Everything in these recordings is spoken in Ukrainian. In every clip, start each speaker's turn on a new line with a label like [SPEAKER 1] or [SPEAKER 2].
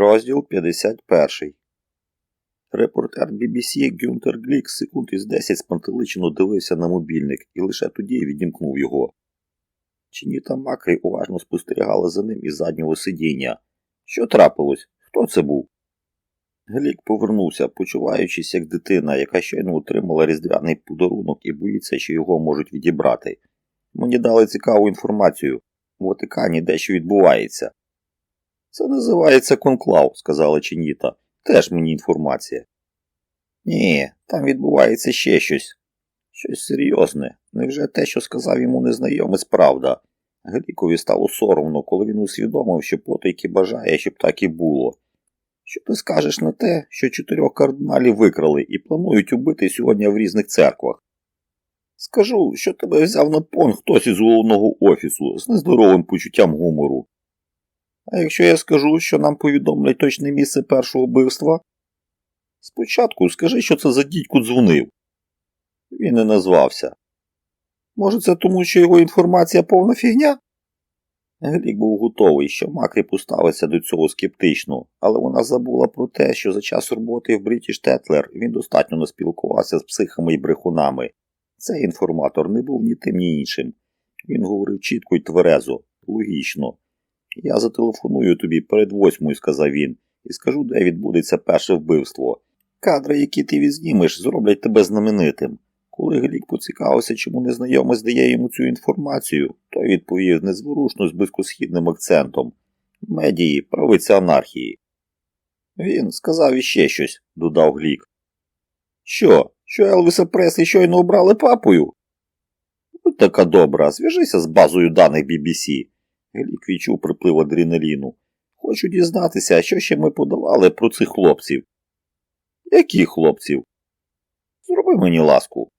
[SPEAKER 1] Розділ 51. Репортер BBC Гюнтер Глік секунд із 10 спантеличено дивився на мобільник і лише тоді відімкнув його. Чині та Макрі уважно спостерігали за ним із заднього сидіння. Що трапилось? Хто це був? Глік повернувся, почуваючись як дитина, яка щойно отримала різдвяний подарунок і боїться, що його можуть відібрати. Мені дали цікаву інформацію. У Ватикані дещо відбувається. Це називається конклав, сказала Ченіта. Теж мені інформація. Ні, там відбувається ще щось. Щось серйозне. Невже те, що сказав йому незнайомець, правда? Глікові стало соромно, коли він усвідомив, що потайки бажає, щоб так і було. Що ти скажеш на те, що чотирьох кардиналів викрали і планують убити сьогодні в різних церквах? Скажу, що тебе взяв на пон хтось із головного офісу з нездоровим почуттям гумору. А якщо я скажу, що нам повідомлять точне місце першого вбивства? Спочатку скажи, що це за дідьку дзвонив. Він не назвався. Може, це тому, що його інформація повна фігня? Глік був готовий, що Макрі поставиться до цього скептично, але вона забула про те, що за час роботи в Брітіш Тетлер він достатньо наспілкувався з психами і брехунами. Цей інформатор не був ні тим, ні іншим. Він говорив чітко й тверезо, логічно. Я зателефоную тобі перед восьмою, сказав він, і скажу, де відбудеться перше вбивство. Кадри, які ти відзнімеш, зроблять тебе знаменитим. Коли Глік поцікавився, чому незнайомець дає йому цю інформацію, той відповів незворушно з близькосхідним акцентом. Медії, правиця анархії. Він сказав іще щось, додав Глік. Що, що Елвіса Преслі щойно обрали папою? Будь така добра, зв'яжися з базою даних BBC. Глік відчув приплив адреналіну. Хочу дізнатися, що ще ми подавали про цих хлопців. Яких хлопців? Зроби мені ласку.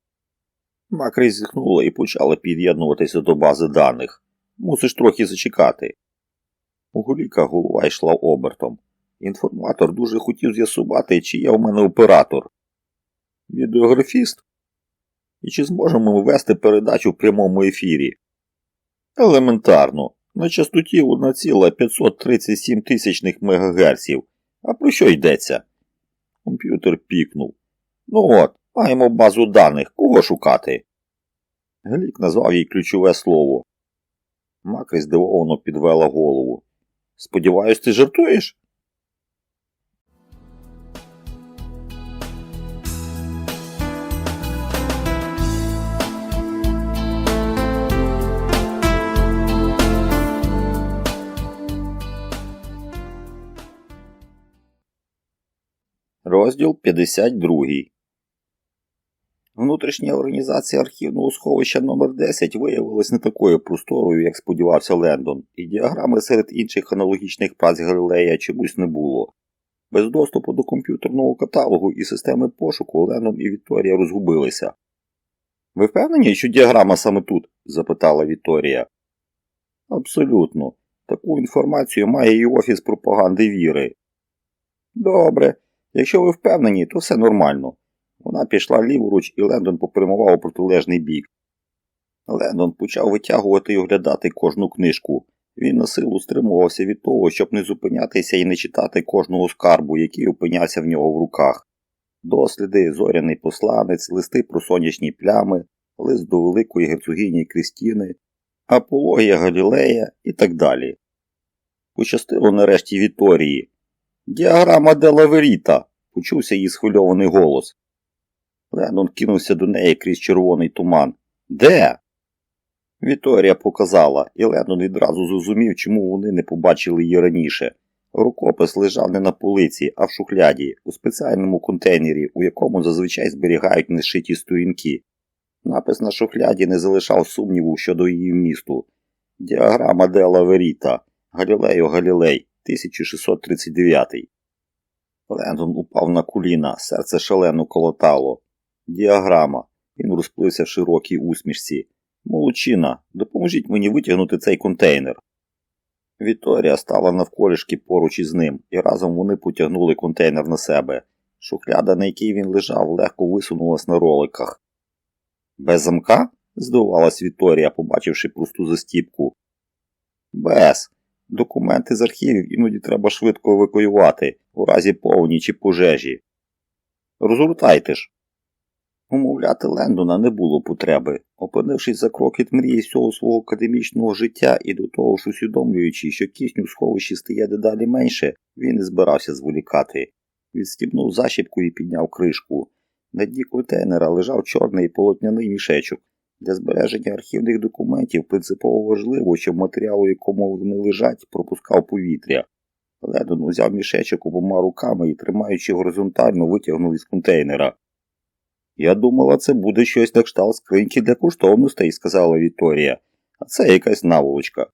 [SPEAKER 1] Макрі зітхнула і почала під'єднуватися до бази даних. Мусиш трохи зачекати. У Гуліка голова йшла обертом. Інформатор дуже хотів з'ясувати, чи є в мене оператор. Відеографіст? І чи зможемо ми вести передачу в прямому ефірі? Елементарно. На частоті 1,537 тисячних мегагерців. А про що йдеться? Комп'ютер пікнув. Ну от, маємо базу даних. Кого шукати? Глік назвав їй ключове слово. Макрі здивовано підвела голову. Сподіваюсь, ти жартуєш? Розділ 52 Внутрішня організація архівного сховища номер 10 виявилась не такою просторою, як сподівався Лендон, і діаграми серед інших аналогічних праць Галилея чомусь не було. Без доступу до комп'ютерного каталогу і системи пошуку Лендон і Вікторія розгубилися. Ви впевнені, що діаграма саме тут? запитала Вікторія. Абсолютно. Таку інформацію має і офіс пропаганди віри. Добре. Якщо ви впевнені, то все нормально. Вона пішла ліворуч і Лендон попрямував у протилежний бік. Лендон почав витягувати і оглядати кожну книжку. Він на силу стримувався від того, щоб не зупинятися і не читати кожного скарбу, який опинявся в нього в руках. Досліди, зоряний посланець, листи про сонячні плями, лист до великої герцогині Крістіни, апологія Галілея і так далі. Пощастило нарешті Віторії. Діаграма Делаверіта, почувся її схвильований голос. Леннон кинувся до неї крізь червоний туман. Де? Віторія показала, і Леннон відразу зрозумів, чому вони не побачили її раніше. Рукопис лежав не на полиці, а в шухляді, у спеціальному контейнері, у якому зазвичай зберігають нешиті сторінки. Напис на шухляді не залишав сумніву щодо її вмісту. Діаграма Дела Веріта, Галілею Галілей, 1639. Лендон упав на коліна, серце шалено колотало. Діаграма. Він розплився в широкій усмішці. Молодчина, допоможіть мені витягнути цей контейнер. Вікторія стала навколішки поруч із ним, і разом вони потягнули контейнер на себе. Шухляда, на якій він лежав, легко висунулась на роликах. Без замка? здивувалась Вікторія, побачивши просту застіпку. Без. Документи з архівів іноді треба швидко евакуювати у разі повні чи пожежі. Розгортайте ж. Умовляти Лендона не було потреби. Опинившись за крок від мрії всього свого академічного життя і до того ж усвідомлюючи, що кисню в сховищі стає дедалі менше, він не збирався зволікати. Відстібнув защіпку і підняв кришку. На дні контейнера лежав чорний полотняний мішечок. Для збереження архівних документів принципово важливо, щоб матеріал, у якому вони лежать, пропускав повітря. Ледон узяв мішечок обома руками і, тримаючи горизонтально, витягнув із контейнера. Я думала, це буде щось на кшталт скриньки для коштовностей, сказала Вікторія, а це якась наволочка.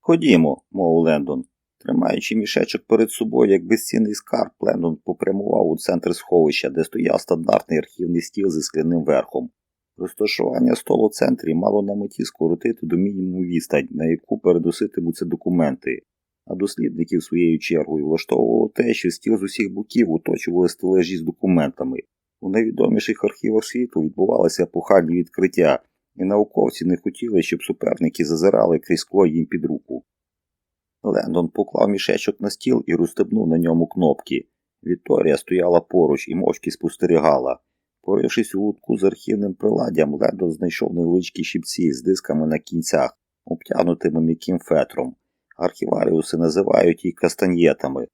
[SPEAKER 1] Ходімо, мовив Лендон. Тримаючи мішечок перед собою, як безцінний скарб, Лендон попрямував у центр сховища, де стояв стандартний архівний стіл зі скляним верхом. Розташування столу в центрі мало на меті скоротити до мінімуму відстань, на яку передоситимуться документи, а дослідників своєю чергою влаштовувало те, що стіл з усіх боків оточували стележі з документами. У найвідоміших архівах світу відбувалися епохальні відкриття, і науковці не хотіли, щоб суперники зазирали крізь скло їм під руку. Лендон поклав мішечок на стіл і розстебнув на ньому кнопки. Вікторія стояла поруч і мовчки спостерігала. Порившись у лутку з архівним приладдям, Лендон знайшов невеличкі щипці з дисками на кінцях, обтягнутими м'яким фетром. Архіваріуси називають їх кастаньєтами.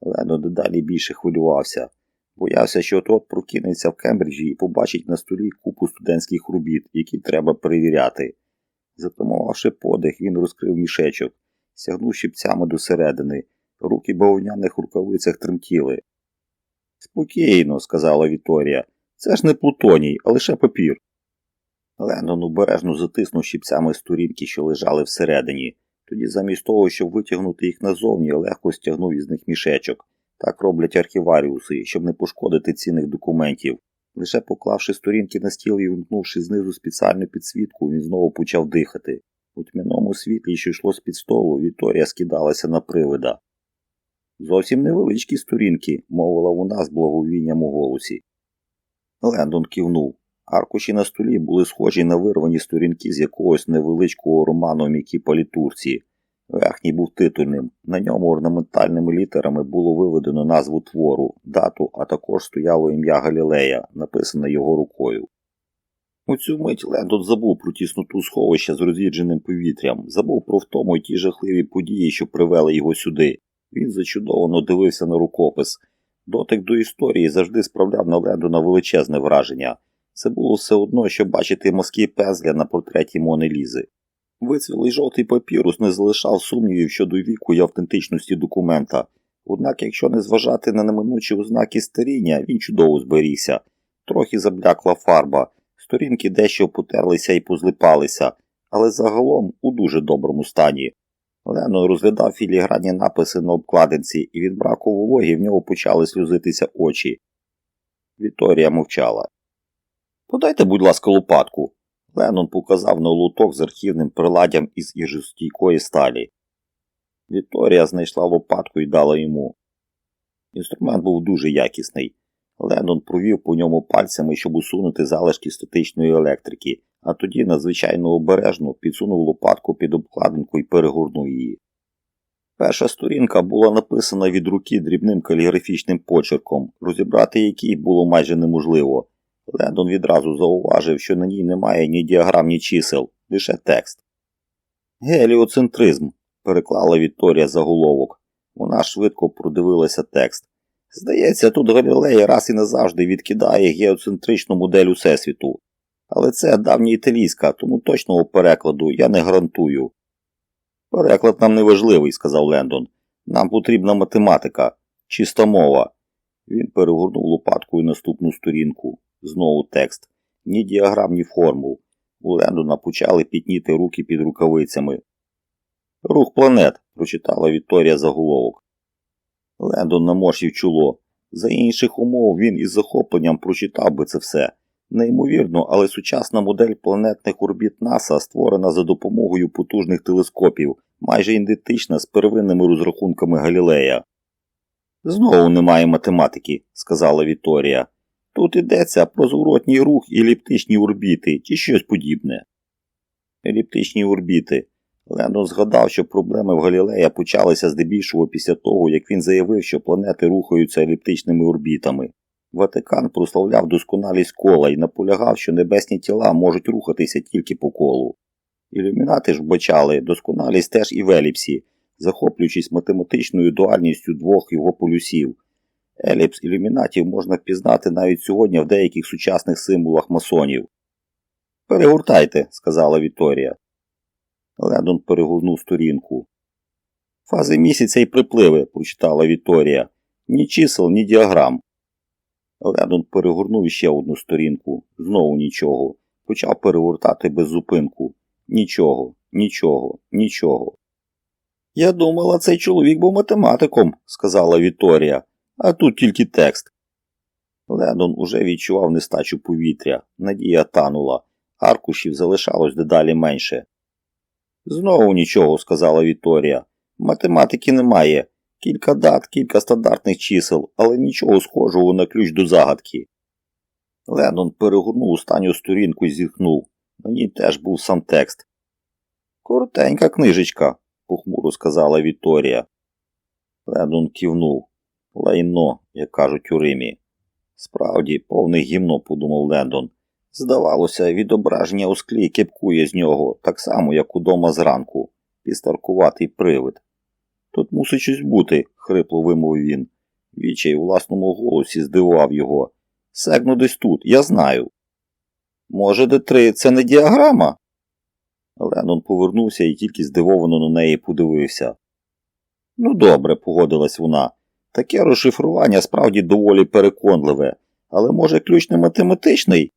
[SPEAKER 1] Лендон дедалі більше хвилювався. Боявся, що от прокинеться в Кембриджі і побачить на столі купу студентських робіт, які треба перевіряти. Затамувавши подих, він розкрив мішечок, сягнув щипцями до середини, руки бавовняних рукавицях тремтіли. Спокійно, сказала Віторія, це ж не плутоній, а лише папір. Лендон обережно затиснув щипцями сторінки, що лежали всередині. Тоді, замість того, щоб витягнути їх назовні, легко стягнув із них мішечок. Так роблять архіваріуси, щоб не пошкодити цінних документів. Лише поклавши сторінки на стіл і вмкнувши знизу спеціальну підсвітку, він знову почав дихати. У тьмяному світлі, що йшло з під столу, Вікторія скидалася на привида. Зовсім невеличкі сторінки, мовила вона з благовінням у голосі. Лендон кивнув. Аркуші на столі були схожі на вирвані сторінки з якогось невеличкого роману в м'якій палітурці. Верхній був титульним. На ньому орнаментальними літерами було виведено назву твору, дату, а також стояло ім'я Галілея, написане його рукою. У цю мить Лендон забув про тісноту сховища з роз'їдженим повітрям, забув про втому й ті жахливі події, що привели його сюди. Він зачудовано дивився на рукопис. Дотик до історії завжди справляв на Лендона величезне враження. Це було все одно, що бачити мазки пезля на портреті Мони Лізи. Вицвілий жовтий папірус не залишав сумнівів щодо віку і автентичності документа. Однак, якщо не зважати на неминучі ознаки старіння, він чудово зберігся. Трохи заблякла фарба, сторінки дещо потерлися і позлипалися, але загалом у дуже доброму стані. Лено розглядав філігранні написи на обкладинці, і від браку вологі в нього почали сльозитися очі. Вікторія мовчала. Подайте, будь ласка, лопатку. Леннон показав на луток з архівним приладдям із іжостійкої сталі. Вікторія знайшла лопатку і дала йому. Інструмент був дуже якісний. Леннон провів по ньому пальцями, щоб усунути залишки статичної електрики, а тоді надзвичайно обережно підсунув лопатку під обкладинку і перегорнув її. Перша сторінка була написана від руки дрібним каліграфічним почерком, розібрати який було майже неможливо. Лендон відразу зауважив, що на ній немає ні діаграм, ні чисел, лише текст. Геліоцентризм, переклала Вікторія заголовок. Вона швидко продивилася текст. Здається, тут Галілей раз і назавжди відкидає геоцентричну модель Усесвіту. Але це давня італійська, тому точного перекладу я не гарантую. Переклад нам не важливий, сказав Лендон. Нам потрібна математика, чиста мова. Він перегорнув лопаткою наступну сторінку. Знову текст. Ні діаграм, ні формул. У Лендона почали пітніти руки під рукавицями. Рух планет, прочитала Вікторія заголовок. Лендон наморщив чоло. За інших умов він із захопленням прочитав би це все. Неймовірно, але сучасна модель планетних орбіт НАСА створена за допомогою потужних телескопів, майже ідентична з первинними розрахунками Галілея. Знову немає математики, сказала Вікторія. Тут йдеться про зворотній рух і еліптичні орбіти чи щось подібне. Еліптичні орбіти. Лендон згадав, що проблеми в Галілея почалися здебільшого після того, як він заявив, що планети рухаються еліптичними орбітами. Ватикан прославляв досконалість кола і наполягав, що небесні тіла можуть рухатися тільки по колу. Ілюмінати ж вбачали досконалість теж і в еліпсі, захоплюючись математичною дуальністю двох його полюсів. Еліпс ілюмінатів можна впізнати навіть сьогодні в деяких сучасних символах масонів. Перегортайте, сказала Вікторія. Лендон перегорнув сторінку. Фази місяця і припливи, прочитала Вікторія. Ні чисел, ні діаграм. Лендон перегорнув ще одну сторінку. Знову нічого. Почав перегортати без зупинку. Нічого, нічого, нічого. Я думала, цей чоловік був математиком, сказала Вікторія, а тут тільки текст. Лендон уже відчував нестачу повітря, надія танула, аркушів залишалось дедалі менше. Знову нічого, сказала Вікторія. Математики немає. Кілька дат, кілька стандартних чисел, але нічого схожого на ключ до загадки. Лендон перегорнув останню сторінку і зітхнув. На ній теж був сам текст. Коротенька книжечка, похмуро сказала Вікторія. Лендон кивнув. Лайно, як кажуть у Римі. Справді, повне гімно, подумав Лендон. Здавалося, відображення у склі кепкує з нього, так само, як удома зранку, підстаркуватий привид. Тут мусить щось бути, хрипло вимовив він. Вічай у власному голосі здивував його. Сегну десь тут, я знаю. Може, Д3 це не діаграма? Леннон повернувся і тільки здивовано на неї подивився. Ну, добре, погодилась вона. Таке розшифрування справді доволі переконливе, але може ключ не математичний?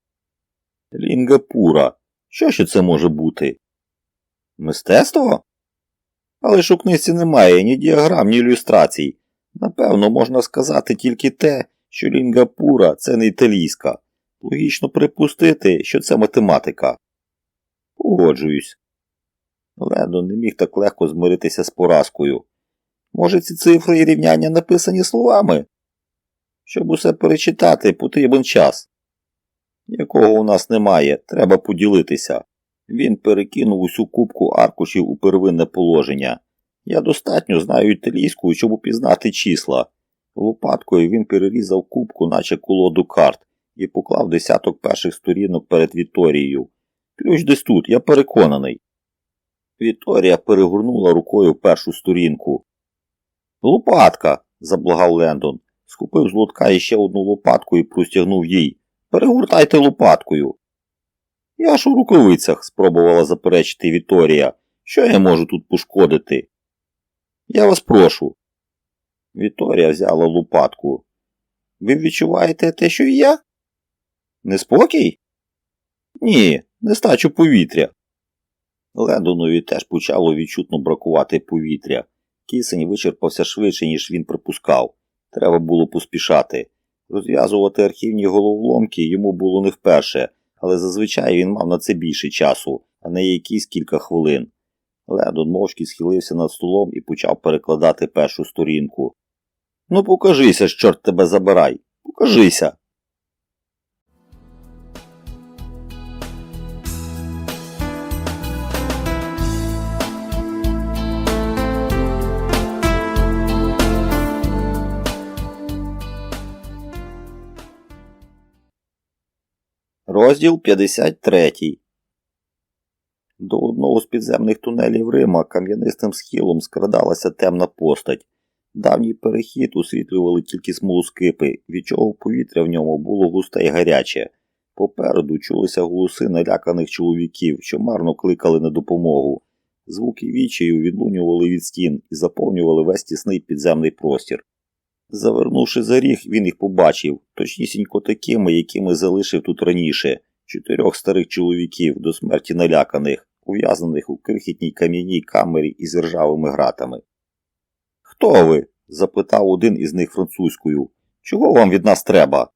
[SPEAKER 1] Лінгапура. Що ще це може бути? Мистецтво? Але ж у книжці немає ні діаграм, ні ілюстрацій. Напевно, можна сказати тільки те, що лінгапура це не італійська. Логічно припустити, що це математика. Погоджуюсь. Лендон не міг так легко змиритися з поразкою. Може, ці цифри і рівняння написані словами? Щоб усе перечитати, потрібен час. Якого у нас немає, треба поділитися. Він перекинув усю кубку аркушів у первинне положення. Я достатньо знаю італійську, щоб упізнати числа. Лопаткою він перерізав кубку, наче колоду карт, і поклав десяток перших сторінок перед Віторією. Ключ десь тут, я переконаний. Віторія перегорнула рукою першу сторінку. Лопатка, заблагав Лендон. Схопив з лотка іще одну лопатку і простягнув їй. Перегортайте лопаткою. Я ж у рукавицях, спробувала заперечити Віторія. Що я можу тут пошкодити? Я вас прошу. Віторія взяла лопатку. Ви відчуваєте те, що і я? Неспокій? Ні, нестачу повітря. Лендонові теж почало відчутно бракувати повітря. Кисень вичерпався швидше, ніж він припускав. Треба було поспішати. Розв'язувати архівні головоломки йому було не вперше, але зазвичай він мав на це більше часу, а не якісь кілька хвилин. Ледон мовчки схилився над столом і почав перекладати першу сторінку. Ну, покажися, чорт тебе забирай. Покажися. Розділ 53 До одного з підземних тунелів Рима кам'янистим схилом скрадалася темна постать. Давній перехід освітлювали тільки смолоскипи, від чого повітря в ньому було густе й гаряче. Попереду чулися голоси наляканих чоловіків, що марно кликали на допомогу. Звуки вічею відлунювали від стін і заповнювали весь тісний підземний простір. Завернувши за ріг, він їх побачив, точнісінько такими, якими залишив тут раніше, чотирьох старих чоловіків до смерті наляканих, ув'язнених у крихітній кам'яній камері із ржавими гратами. Хто ви? запитав один із них французькою. Чого вам від нас треба?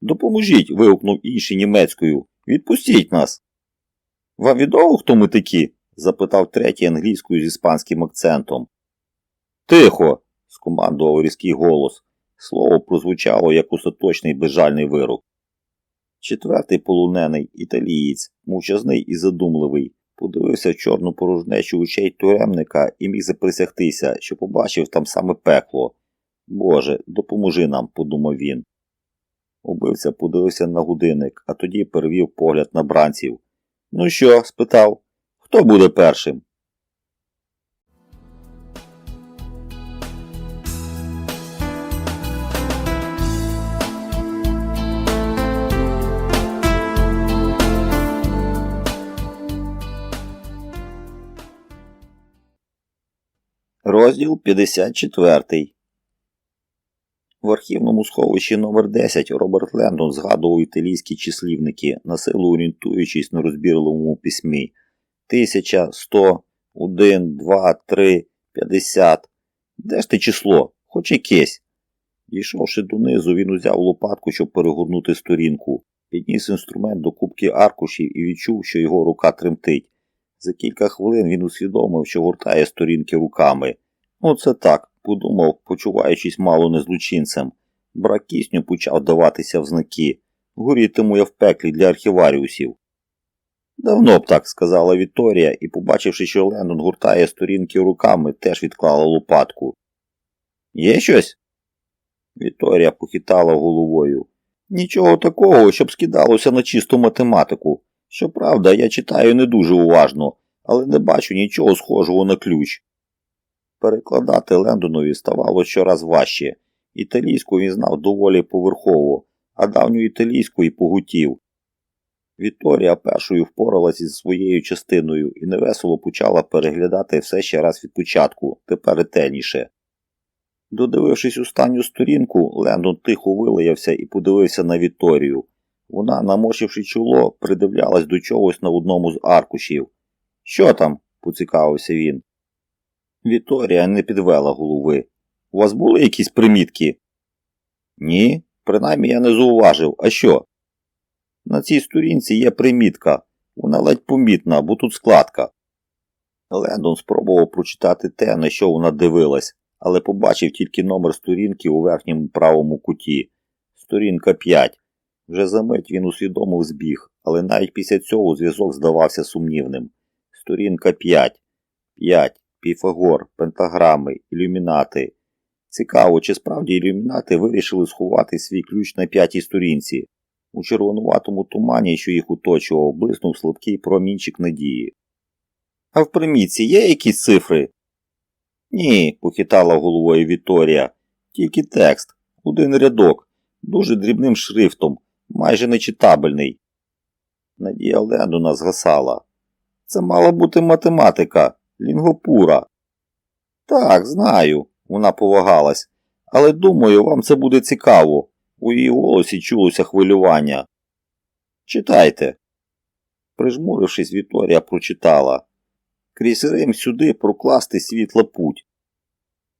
[SPEAKER 1] Допоможіть. вигукнув інший німецькою. Відпустіть нас. Вам відомо, хто ми такі? запитав третій англійською з іспанським акцентом. Тихо скомандував різкий голос. Слово прозвучало як остаточний безжальний вирок. Четвертий полонений італієць, мовчазний і задумливий, Подивився в чорну порожнечу очей тюремника і міг заприсягтися, що побачив там саме пекло. Боже, допоможи нам, подумав він. Убивця подивився на годинник, а тоді перевів погляд на бранців. Ну що? спитав. Хто буде першим? Розділ 54 В архівному сховищі номер 10 Роберт Лендон згадував італійські числівники, на силу орієнтуючись на розбірливому письмі. Тисяча, сто, один, два, три, п'ятдесят. Де ж те число? Хоч якесь. Дійшовши донизу, він узяв лопатку, щоб перегорнути сторінку, підніс інструмент до кубки аркушів і відчув, що його рука тремтить. За кілька хвилин він усвідомив, що гуртає сторінки руками. Оце так, подумав, почуваючись мало не злочинцем. Брак кисню почав даватися в знаки. Горітиму я в пеклі для архіваріусів. Давно б так, сказала Вікторія, і, побачивши, що Лендон гуртає сторінки руками, теж відклала лопатку. Є щось? Вікторія похитала головою. Нічого такого, щоб скидалося на чисту математику. Щоправда, я читаю не дуже уважно, але не бачу нічого схожого на ключ. Перекладати Лендонові ставало щораз важче. Італійську він знав доволі поверхово, а давню італійську і погутів. Вікторія першою впоралась із своєю частиною і невесело почала переглядати все ще раз від початку, тепер ретельніше. Додивившись останню сторінку, Лендон тихо вилаявся і подивився на Вікторію. Вона, намочивши чоло, придивлялась до чогось на одному з аркушів. Що там? поцікавився він. Вікторія не підвела голови. У вас були якісь примітки? Ні, принаймні я не зауважив. А що? На цій сторінці є примітка. Вона ледь помітна, бо тут складка. Лендон спробував прочитати те, на що вона дивилась, але побачив тільки номер сторінки у верхньому правому куті. Сторінка 5. Вже за мить він усвідомив збіг, але навіть після цього зв'язок здавався сумнівним. Сторінка 5. 5. Піфагор, пентаграми, ілюмінати. Цікаво, чи справді ілюмінати вирішили сховати свій ключ на п'ятій сторінці. У червонуватому тумані, що їх оточував, блиснув слабкий промінчик надії. А в примітці є якісь цифри? Ні, похитала головою Вікторія. Тільки текст, один рядок, дуже дрібним шрифтом, майже нечитабельний. Надія Лендона згасала. Це мала бути математика, лінгопура. Так, знаю, вона повагалась, але думаю, вам це буде цікаво. У її голосі чулося хвилювання. Читайте. Прижмурившись, Вікторія прочитала Крізь Рим сюди прокласти світла путь.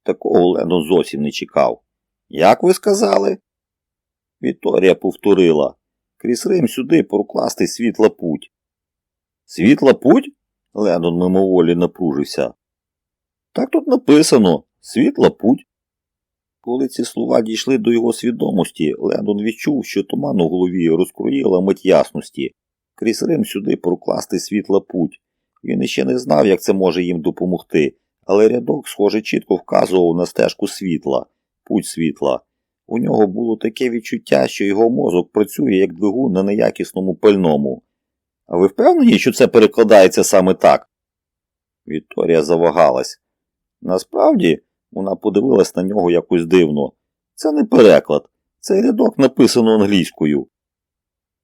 [SPEAKER 1] Такого Лено зовсім не чекав. Як ви сказали? Вікторія повторила Крізь Рим сюди прокласти світла путь. Світла путь? Лендон мимоволі напружився. Так тут написано світла путь. Коли ці слова дійшли до його свідомості, Лендон відчув, що туман у голові розкроїла мить ясності. Крізь Рим сюди прокласти світла путь. Він іще не знав, як це може їм допомогти, але рядок, схоже, чітко вказував на стежку світла, путь світла. У нього було таке відчуття, що його мозок працює як двигун на неякісному пальному. А ви впевнені, що це перекладається саме так? Вікторія завагалась. Насправді, вона подивилась на нього якось дивно. Це не переклад, цей рядок написано англійською.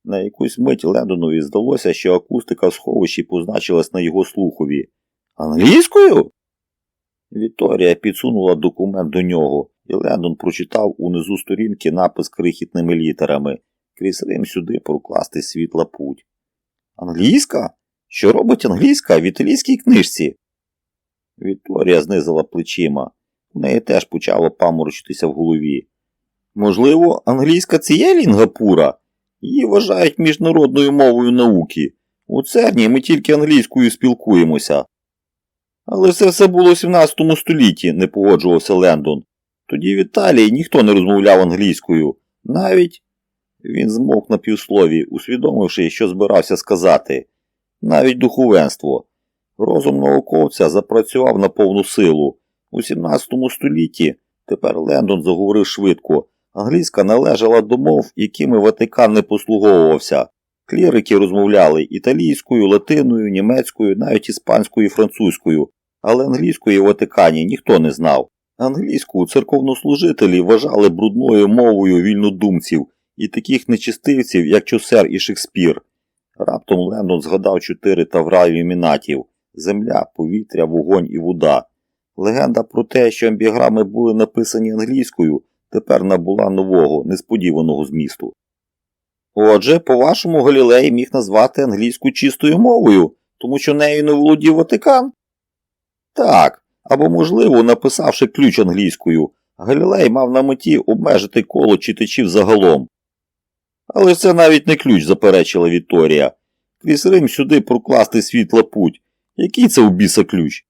[SPEAKER 1] На якусь мить Лендонові здалося, що акустика в сховищі позначилась на його слухові. Англійською? Вікторія підсунула документ до нього, і Лендон прочитав унизу сторінки напис крихітними літерами крізь Рим сюди прокласти світла путь. Англійська? Що робить англійська в італійській книжці? Вікторія знизила плечима. В неї теж почало паморочитися в голові. Можливо, англійська це є лінгапура? Її вважають міжнародною мовою науки. У церні ми тільки англійською спілкуємося. Але це все було в 17 столітті, не погоджувався Лендон. Тоді в Італії ніхто не розмовляв англійською. Навіть він змовк на півслові, усвідомивши, що збирався сказати. навіть духовенство. Розум науковця запрацював на повну силу. У 17 столітті тепер Лендон заговорив швидко. Англійська належала до мов, якими Ватикан не послуговувався. Клірики розмовляли італійською, латиною, німецькою, навіть іспанською і французькою, але англійської в Ватикані ніхто не знав. Англійську церковнослужителі вважали брудною мовою вільнодумців і таких нечистивців, як Чосер і Шекспір. Раптом Лендон згадав чотири тавра ілюмінатів земля, повітря, вогонь і вода. Легенда про те, що амбіграми були написані англійською, тепер набула нового, несподіваного змісту. Отже, по-вашому, Галілей міг назвати англійську чистою мовою, тому що нею не володів Ватикан? Так, або, можливо, написавши ключ англійською, Галілей мав на меті обмежити коло читачів загалом. Але це навіть не ключ, заперечила Вікторія. Крізь Рим сюди прокласти світла путь. Який це у біса ключ?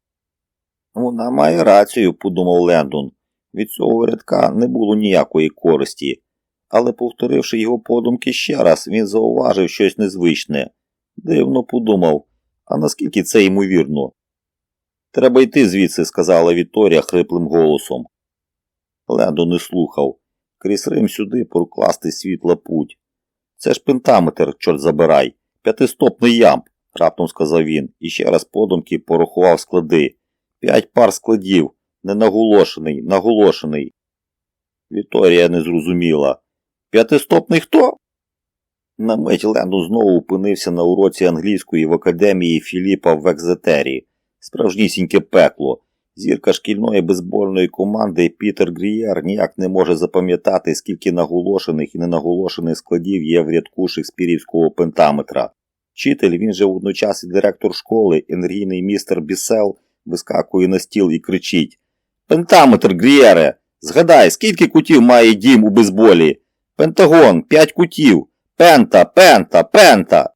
[SPEAKER 1] Вона має рацію, подумав Лендон. Від цього рядка не було ніякої користі, але, повторивши його подумки ще раз, він зауважив щось незвичне. Дивно подумав, а наскільки це ймовірно? Треба йти звідси, сказала Вікторія хриплим голосом. Лендон не слухав. Крізь Рим сюди прокласти світла путь. Це ж пентаметр, чорт забирай, п'ятистопний ямб, раптом сказав він, і ще раз подумки порахував склади. П'ять пар складів, ненаголошений, наголошений. Вікторія не зрозуміла. П'ятистопний хто? На мить Ленду знову опинився на уроці англійської в академії Філіпа в Екзетері. Справжнісіньке пекло. Зірка шкільної бейсбольної команди Пітер Грієр ніяк не може запам'ятати, скільки наголошених і ненаголошених складів є в рядку шекспірівського пентаметра. Вчитель, він же водночас і директор школи, енергійний містер Бісел, вискакує на стіл і кричить Пентаметр, Грієре! Згадай, скільки кутів має дім у бейсболі? Пентагон, п'ять кутів. Пента, пента, пента.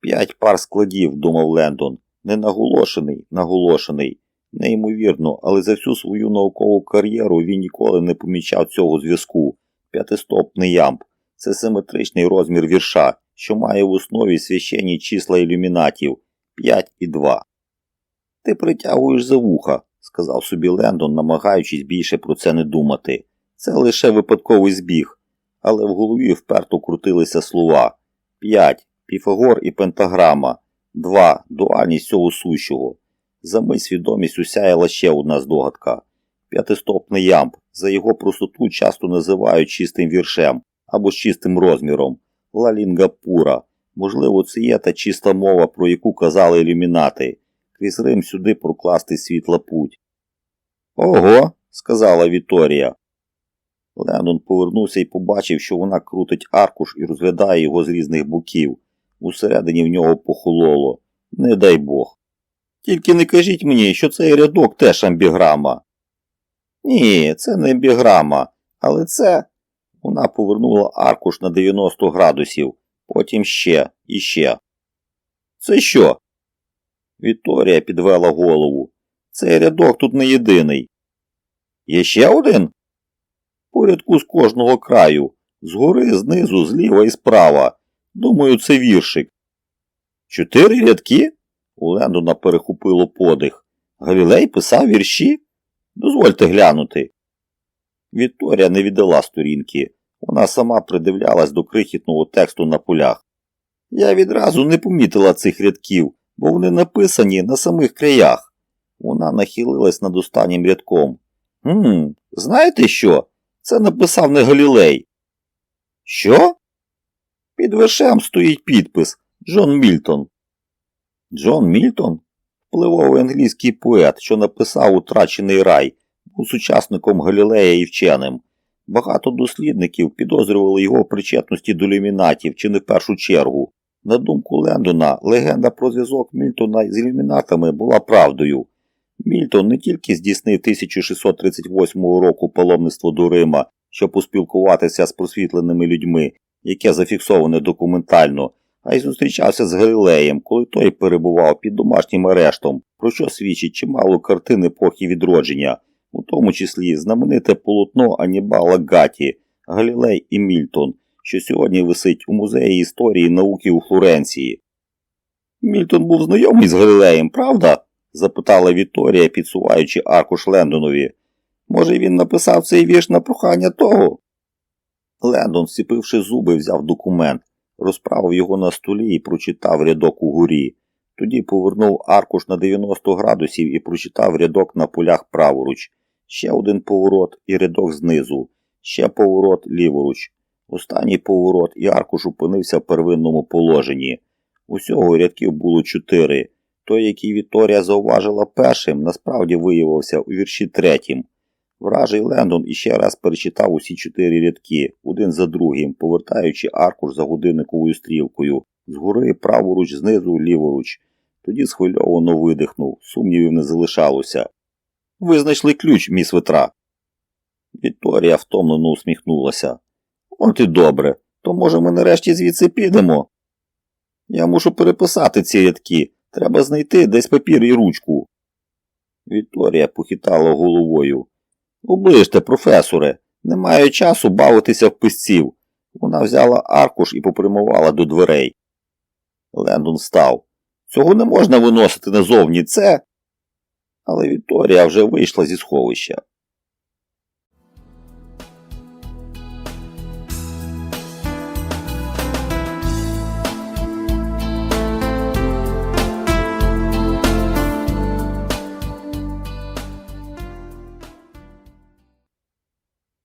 [SPEAKER 1] П'ять пар складів, думав Лендон. Не наголошений, наголошений. Неймовірно, але за всю свою наукову кар'єру він ніколи не помічав цього зв'язку. П'ятистопний ямб це симетричний розмір вірша, що має в основі священні числа ілюмінатів 5 і 2. Ти притягуєш за вуха, сказав собі Лендон, намагаючись більше про це не думати. Це лише випадковий збіг, але в голові вперто крутилися слова 5. Піфагор і пентаграма, 2. Дуальність цього сущого. За мить свідомість усяяла ще одна здогадка. П'ятистопний ямб. За його простоту часто називають чистим віршем або з чистим розміром. Лалінга пура. Можливо, це є та чиста мова, про яку казали ілюмінати. Крізь Рим сюди прокласти світла путь. Ого, сказала Віторія. Леннон повернувся і побачив, що вона крутить аркуш і розглядає його з різних боків. Усередині в нього похололо. Не дай Бог. Тільки не кажіть мені, що цей рядок теж амбіграма. Ні, це не амбіграма, але це. Вона повернула аркуш на 90 градусів, потім ще і ще. Це що? Вікторія підвела голову. Цей рядок тут не єдиний. Є ще один? По рядку з кожного краю, згори, знизу, зліва і справа. Думаю, це віршик. Чотири рядки? У Лендона перехопило подих. Галілей писав вірші? Дозвольте глянути. Вікторія не віддала сторінки. Вона сама придивлялась до крихітного тексту на полях. Я відразу не помітила цих рядків, бо вони написані на самих краях. Вона нахилилась над останнім рядком. «Гм, знаєте що? Це написав не Галілей. Що? Під вершем стоїть підпис Джон Мільтон. Джон Мільтон? Впливовий англійський поет, що написав Утрачений рай, був сучасником Галілея і вченим. Багато дослідників підозрювали його в причетності до ілюмінатів чи не в першу чергу. На думку Лендона, легенда про зв'язок Мільтона з ілюмінатами була правдою. Мільтон не тільки здійснив 1638 року паломництво до Рима, щоб поспілкуватися з просвітленими людьми, яке зафіксоване документально, а й зустрічався з Галілеєм, коли той перебував під домашнім арештом, про що свідчить чимало картин епохи відродження, у тому числі знамените полотно Анібала Гаті, Галілей і Мільтон, що сьогодні висить у музеї історії науки у Флоренції. Мільтон був знайомий з Галілеєм, правда? запитала Вікторія, підсуваючи аркуш Лендонові. Може, він написав цей вірш на прохання того? Лендон, сціпивши зуби, взяв документ, розправив його на столі і прочитав рядок угорі. Тоді повернув аркуш на 90 градусів і прочитав рядок на полях праворуч. Ще один поворот і рядок знизу, ще поворот ліворуч. Останній поворот і аркуш опинився в первинному положенні. Усього рядків було чотири. Той, який Вікторія зауважила першим, насправді виявився у вірші третім. Вражий Лендон іще раз перечитав усі чотири рядки, один за другим, повертаючи аркуш за годинниковою стрілкою, згори праворуч, знизу, ліворуч. Тоді схвильовано видихнув, сумнівів не залишалося. Ви знайшли ключ, міс Ветра. Вікторія втомлено усміхнулася. От і добре, то може ми нарешті звідси підемо? Я мушу переписати ці рядки. Треба знайти десь папір і ручку. Вікторія похитала головою. Оближте, професоре, не маю часу бавитися в писців. Вона взяла аркуш і попрямувала до дверей. Лендон став. Цього не можна виносити назовні, це. Але Вікторія вже вийшла зі сховища.